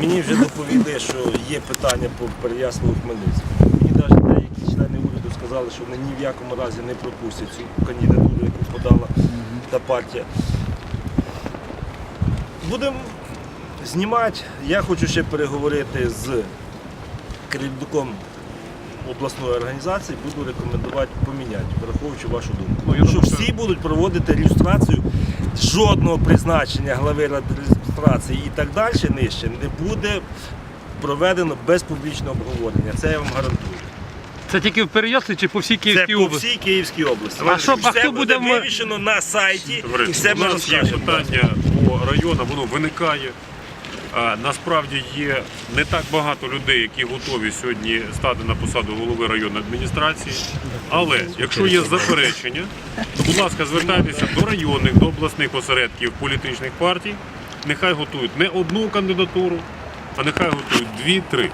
Мені вже доповіли, що є питання по Переяславу Хмельницькому. Мені навіть деякі члени уряду сказали, що вони ні в якому разі не пропустять цю кандидатуру, яку подала та партія. Будемо знімати. Я хочу ще переговорити з керівником обласної організації, буду рекомендувати поміняти, враховуючи вашу думку. Ну, що думаю, всі будуть проводити ілюстрацію, жодного призначення глави адміністрації і так далі нижче не буде проведено без публічного обговорення. Це я вам гарантую. Це тільки в Переяслі чи по всій Це Київській по області? всій Київській області. А що- а Все хто буде вивішено на сайті, і все у ми нас є розкажемо. питання по районам, воно виникає. Насправді є не так багато людей, які готові сьогодні стати на посаду голови районної адміністрації. Але якщо є заперечення, то будь ласка, звертайтеся до районних, до обласних осередків політичних партій. Нехай готують не одну кандидатуру, а нехай готують дві-три.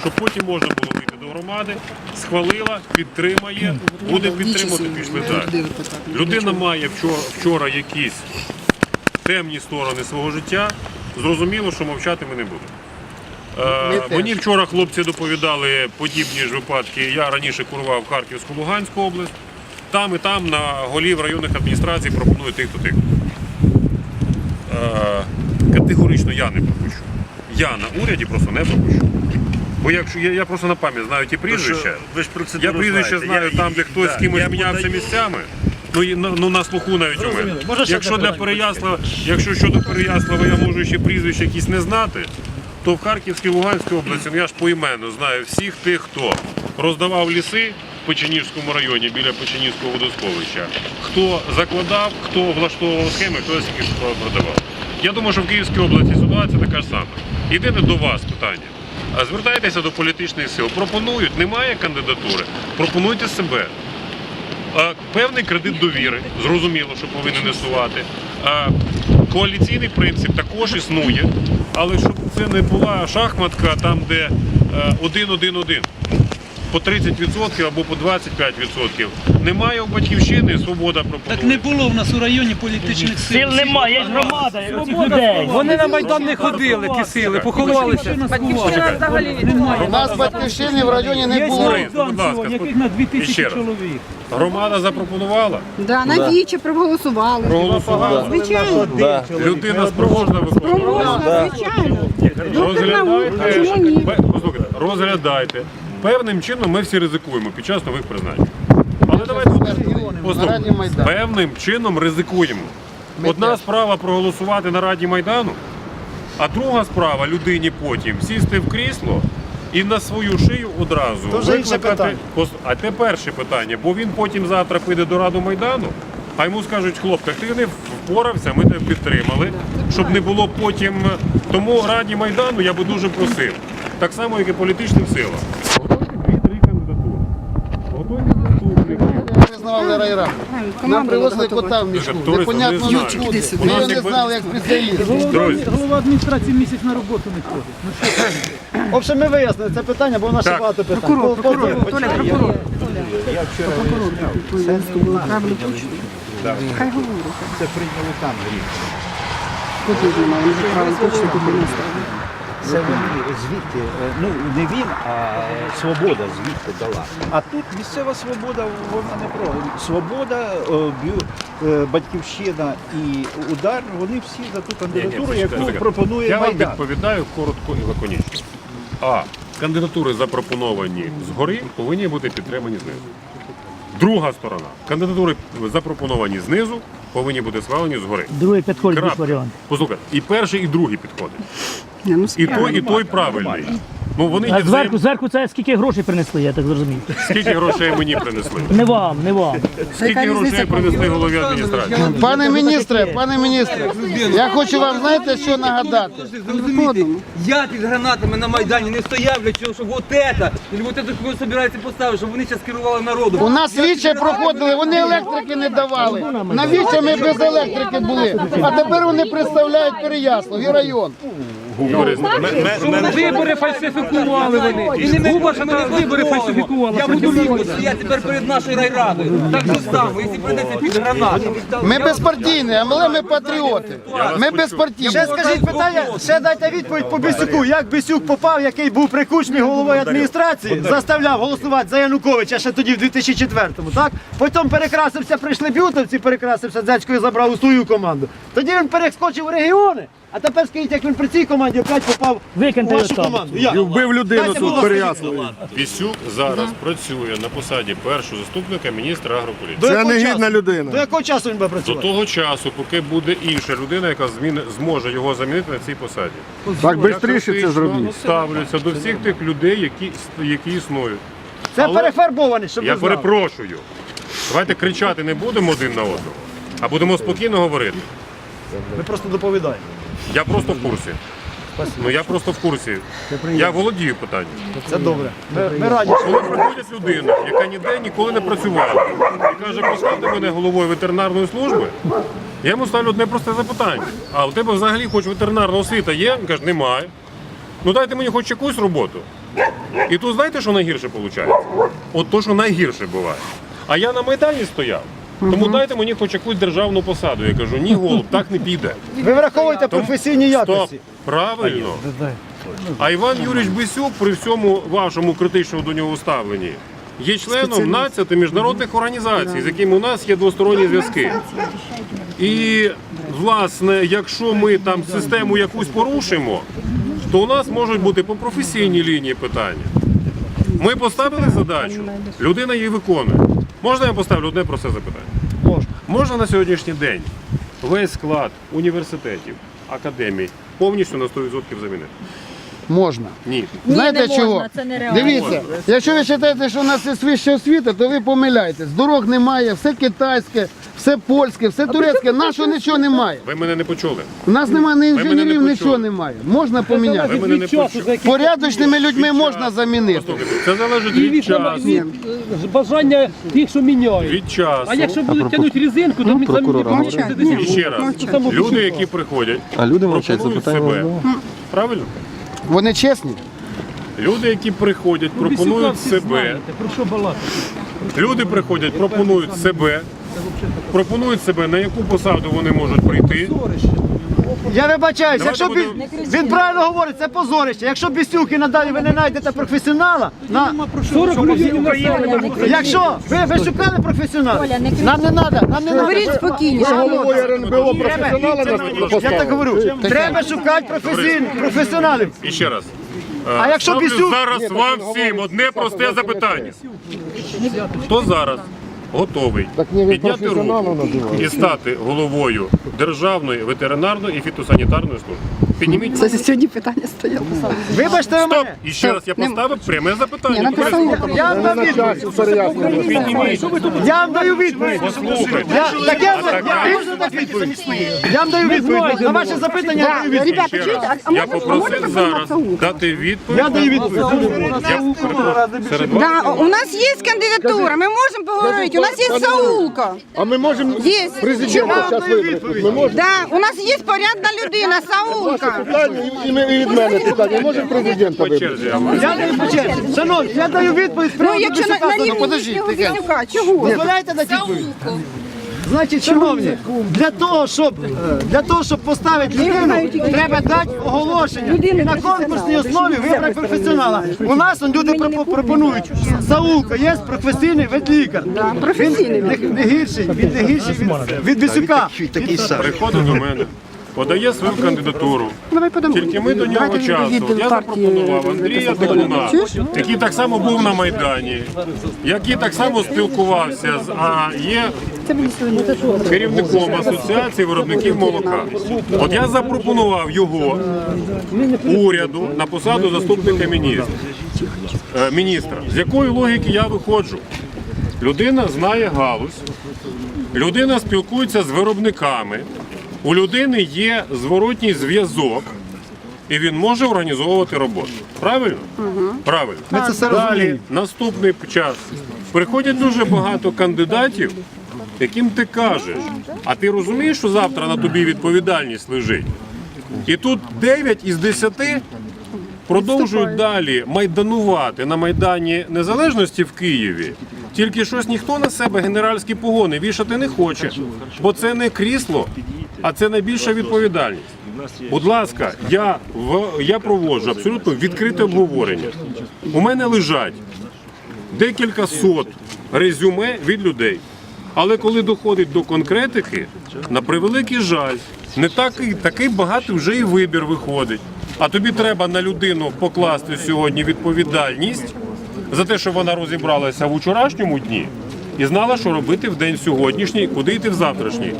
Щоб потім можна було вийти до громади, схвалила, підтримає, буде підтримувати, пішли далі. Людина має вчора, вчора якісь темні сторони свого життя. Зрозуміло, що мовчати ми не будемо. Е, мені вчора хлопці доповідали подібні ж випадки. Я раніше курував Харківську Луганську область. Там і там на голів районних адміністрацій пропонують тих-то тих. Е, категорично я не пропущу. Я на уряді просто не пропущу. Бо якщо я, я просто на пам'ять знаю ті прізвища. Ви ж Я прізвище знаєте. знаю Я- там, де хтось да, з кимось мінявся подаю- місцями. Ну, і на- ну на слуху навіть у мене. Зрозуміло. Може, ще Якщо одне для питання Переяслава, якщо щодо Переяслава я можу ще прізвища якісь не знати, то в Харківській Луганській області ну, я ж поіменно знаю всіх тих, хто роздавав ліси в Печенігському районі біля Печенігського водосховища, хто закладав, хто влаштовував схеми, хто скільки продавав. Я думаю, що в Київській області ситуація така ж сама. Єдине до вас питання. А звертайтеся до політичних сил. Пропонують, немає кандидатури, пропонуйте себе. А, Певний кредит довіри, зрозуміло, що повинен існувати. Коаліційний принцип також існує, але щоб це не була шахматка там, де е, один-один-один по 30% або по 25%. Немає у батьківщини, свобода пропонує. Так не було в нас у районі політичних сил. Сил немає, є громада, людей. Вони на Майдан не ходили, ті сили, поховалися. У нас батьківщини в районі не було. Будь ласка, яких на І ще 2000 чоловік. Громада запропонувала, Да, навіче проголосували. проголосувала. Звичайно. Людина спроможна виконувати. Проголосували, звичайно. Розглядайте, ні? розглядайте. Певним чином ми всі ризикуємо під час нових призначень. Але давайте певним чином ризикуємо. Одна справа проголосувати на Раді Майдану, а друга справа людині потім сісти в крісло і на свою шию одразу То вже інше питання. А те перше питання, бо він потім завтра піде до Раду Майдану, а йому скажуть, хлопці, ти не впорався, ми тебе підтримали, щоб не було потім. Тому Раді Майдану я би дуже просив, так само, як і політичним силам. Готуйте дві-три кандидатури. Готуйте заступників. Визнавали райраду. Нам привозили кота в мішку. Непонятно не куди. Ми його не знали як спеціаліст. Голова адміністрації місяць на роботу не ходить. В общем, ми вияснили це питання, бо у нас багато питань. Прокурор, прокурор, Толя, прокурор. Прокурор, правильно почув. Хай говорить. Це прийняли там рік. Немає, він же правильно почув, куди не ставив. Це вони звідти, е, ну не він, а свобода звідти дала. А тут місцева свобода, вона не про свобода, е, бю- е, батьківщина і удар. Вони всі за ту кандидатуру, Ні, ні, яку почекайте. пропонує Я вам Майдан. відповідаю коротко і лаконічно. А. Кандидатури запропоновані згори повинні бути підтримані знизу. Друга сторона. Кандидатури запропоновані знизу, повинні бути схвалені згори. Другий підходить варіант. Послухайте, і перший, і другий підходить. Ну, І той, і той правильний. Ну вони А є зверху, взаєм... зверху це скільки грошей принесли, я так зрозумів. Скільки грошей мені принесли? Не вам, не вам. Скільки грошей принесли голові адміністрації? Пане міністре, пане міністре, я хочу вам, знаєте, що нагадати? Зрозуміти, Я під гранатами на Майдані не стояв для цього, щоб от это, или вот это кого собираються поставити, щоб вони зараз керували народом. У нас віче проходили, вони електрики не давали. Навіщо ми без електрики були? А тепер вони представляють Переяслав і район. Вибори фальсифікували вони. І не Губа, що ми вибори фальсифікували. Я буду ліво стояти тепер перед нашою райрадою. Так же само, якщо прийдеться під гранату. Ми безпартійні, але ми патріоти. Ми безпартійні. Ще скажіть питання, ще дайте відповідь по Бісюку. Як Бісюк попав, який був при кучмі головою адміністрації, заставляв голосувати за Януковича ще тоді в 2004-му, так? Потім перекрасився, прийшли бютовці, перекрасився Дзецько забрав у свою команду. Тоді він перескочив у регіони, а тепер скажіть, як він при цій команді опять попав в Викиньте вашу його там. команду. Як? І вбив людину тут Переяславі. Вісюк зараз працює на посаді першого заступника міністра агрополітики. Це негідна людина. До якого часу він буде До працювати? того часу, поки буде інша людина, яка зміни, зможе його замінити на цій посаді. Так Я критично ставлюся до всіх тих людей, які, які існують. Це Але- перефарбований, щоб Я ви знали. перепрошую. Давайте кричати не будемо один на одного, а будемо спокійно говорити. Ви просто доповідаєте. Я просто в курсі. Ну я просто в курсі. Я володію питанням. Це добре. Ми, раді. Коли приходить людина, яка ніде ніколи не працювала, і каже, поставте мене головою ветеринарної служби, я йому ставлю одне просте запитання. А у тебе взагалі хоч ветеринарна освіта є? Він каже, немає. Ну дайте мені хоч якусь роботу. І тут знаєте, що найгірше виходить? От то, що найгірше буває. А я на Майдані стояв. Тому дайте мені хоч якусь державну посаду. Я кажу, ні, голуб, так не піде. Ви враховуєте професійні Стоп, якості. правильно. А Іван Юрійович Бисюк при всьому вашому критичному до нього ставленні є членом нацяти міжнародних організацій, з якими у нас є двосторонні зв'язки. І власне, якщо ми там систему якусь порушимо, то у нас можуть бути по професійній лінії питання. Ми поставили задачу, людина її виконує. Можна я поставлю одне про це запитання? Можна. Можна на сьогоднішній день весь склад університетів, академій повністю на 100% замінити? Можна. Ні. Знаєте не можна, чого? це нереально. Дивіться, якщо ви вважаєте, що у нас є вища освіта, то ви помиляєтесь. Дорог немає, все китайське, все польське, все турецьке. Нашого нічого немає. Ви мене не почули. У нас немає ні мене не інженерів, почули. нічого немає. Можна Ви поміняти. мене не почули. Порядочними людьми можна замінити. Послухайте, це залежить І від від, часу. від е, бажання тих, що міняють. Від часу. А якщо будуть тягнути резинку, то ми самі І ще раз, люди, які приходять, А люди пропонують себе. Правильно? Вони чесні. Люди, які приходять, пропонують себе. Про що балакати? Люди приходять, пропонують себе. Пропонують себе, на яку посаду вони можуть прийти. Я вибачаюсь, якщо бі... він правильно говорить, це позорище. Якщо Бісюки надалі ви не знайдете професіонала, на... 40 людей населення. якщо ви, ви шукали професіонала, Оля, не нам не треба, нам не Говоріть треба. спокійніше. РНБО професіонала Я так говорю. Треба шукати професійних професіоналів. І ще раз. А Е, якщо ставлю Бісюк- зараз вам всім одне просте запитання. Хто зараз готовий підняти руку і стати головою Державної ветеринарної і фітосанітарної служби? Підніміть. Це сьогодні питання стояло. Вибачте ви Стоп! мене. І ще раз я поставив пряме запитання. написано. Я вам дам відповідь. Підніміть. Я вам даю відповідь. Послухайте. Я, так я, А я, можна так відповідь? Я вам даю відповідь. На ваше запитання я даю відповідь. Ребята, Ще чуєте, раз. а Я можна- попросив зараз дати відповідь. Я даю відповідь. Я перепрошую. Серед вас Да, у нас є кандидатура, ми можемо поговорити. У нас є Саулка. А ми можемо Є. Да, у нас є порядна людина, Саулка. І від мене питання. Можемо президента по черзі. я даю по черзі. Шановні, я даю відповідь. з Ну, приводу якщо на, Бісюка. рівні. Віснюка, чого? Дозволяєте дати відповідь? Значить, шановні, для того, щоб е, для того, щоб поставити людину, треба дати оголошення і на конкурсній основі вибрати професіонала. У нас он люди пропо- пропонують. Саулка є професійний ветлікар. професійний не, не гірший, він не гірший від, від Бісюка. Приходить до мене, подає свою кандидатуру. Давай подам. Тільки ми до нього часу. Я запропонував Андрія Дикуна, який так само був на Майдані, який так само спілкувався з а є керівником асоціації виробників молока. От я запропонував його уряду на посаду заступника міністра. Е, міністра. З якої логіки я виходжу? Людина знає галузь, людина спілкується з виробниками, у людини є зворотній зв'язок, і він може організовувати роботу. Правильно? Правильно. Далі, наступний час. Приходять дуже багато кандидатів, яким ти кажеш, а ти розумієш, що завтра на тобі відповідальність лежить? І тут 9 із 10 продовжують далі майданувати на Майдані Незалежності в Києві. Тільки щось ніхто на себе генеральські погони вішати не хоче, бо це не крісло, а це найбільша відповідальність. Будь ласка, я в я проводжу абсолютно відкрите обговорення. У мене лежать декілька сот резюме від людей. Але коли доходить до конкретики, на превеликий жаль, не такий, такий багатий вже і вибір виходить. А тобі треба на людину покласти сьогодні відповідальність за те, що вона розібралася в вчорашньому дні і знала, що робити в день сьогоднішній, куди йти в завтрашній.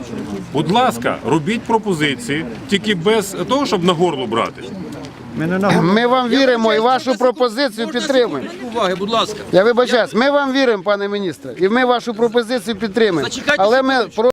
Будь ласка, робіть пропозиції, тільки без того, щоб на горло брати. Ми вам віримо і вашу пропозицію підтримуємо. Уваги, будь ласка. Я вибачаюсь, ми вам віримо, пане міністре, і ми вашу пропозицію підтримуємо. Але ми